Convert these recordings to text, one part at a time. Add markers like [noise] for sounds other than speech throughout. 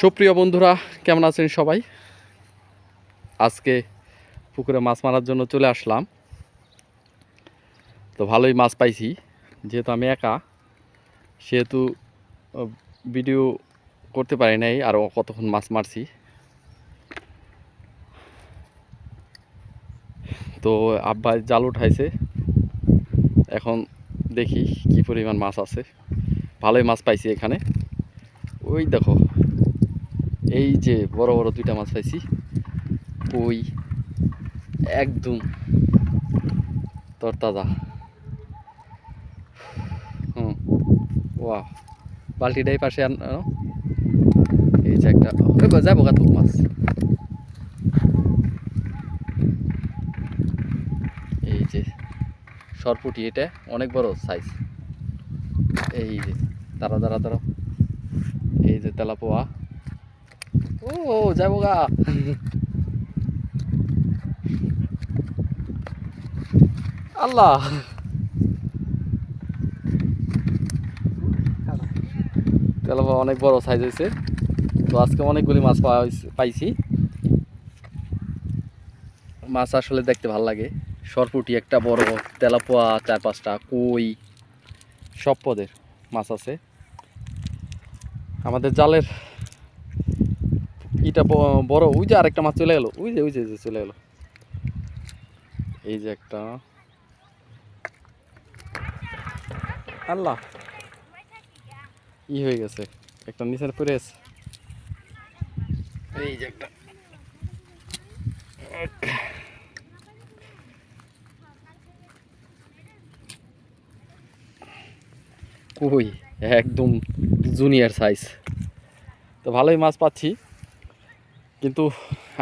সুপ্রিয় বন্ধুরা, কেমন আছেন সবাই? আজকে পুকুরে মাছ মারার জন্য চলে আসলাম। তো ভালোই মাছ পাইছি, যেহেতু আমি একা, সেহেতু ভিডিও করতে পারি নাই আরও কতক্ষণ মাছ মারছি। তো আব্বা জাল উঠাইছে। এখন দেখি কি পরিমাণ মাছ আছে। ভালোই মাছ পাইছি এখানে। ওই দেখো এই যে বড় বড় দুইটা মাছ পাইছি, কই একদম তরতাজা। হুম ওয়া বালতিটাই পাশে আন। এই যে একটা যাব গাতুক মাছ। এই যে সরপুটি এটা, অনেক বড় সাইজ এই যে দাঁড়া দাঁড়া দাঁড়া এই যে তেলাপোয়া। ও যাব গা আল্লাহ তেলাপোয়া অনেক বড় সাইজ হয়েছে। তো আজকে অনেকগুলি মাছ পাইছি। মাছ আসলে দেখতে ভালো লাগে। সরপুটি একটা বড়, তেলাপোয়া চার পাঁচটা, কই, সব পদের মাছ আছে। আমাদের জালের ইটা বড়, ওই যে আরেকটা মাছ চলে গেলো, ওই যে ওই যে চলে গেলো। এই যে একটা। আল্লাহ। ই হয়ে গেছে, একটা নিচের পরে আছে। এই যে একটা। কই, একদম জুনিয়র সাইজ। তো ভালোই মাছ পাচ্ছি। কিন্তু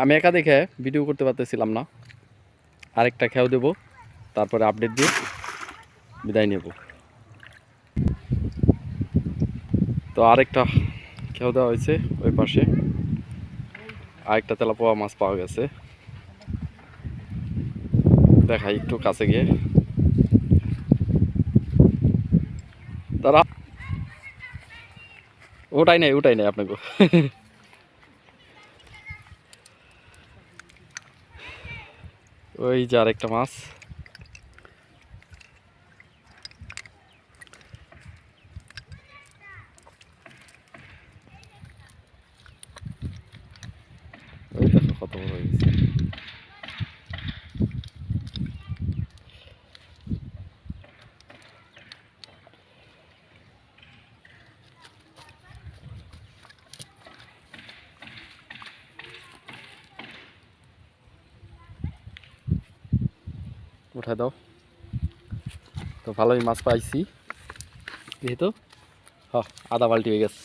আমি একা দেখে ভিডিও করতে পারতেছিলাম না। আরেকটা খেয়াও দেবো, তারপরে আপডেট দিয়ে বিদায় নেব। তো আরেকটা খেয়াও দেওয়া হয়েছে ওই পাশে। আরেকটা তেলাপোয়া মাছ পাওয়া গেছে। দেখাই একটু কাছে গিয়ে। তারা ওটাই নাই ওটাই নাই আপনাকে। [laughs] ওই যে আরেকটা মাছ ওই দেখো কত বড় হয়ে গেছে উঠাই দাও। তো ভালোই মাছ পাইছি। যেহেতু? হ আধা বালতি হয়ে গেছে।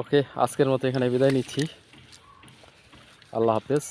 ওকে আজকের মতো এখানে বিদায় নিচ্ছি। আল্লাহ হাফেজ।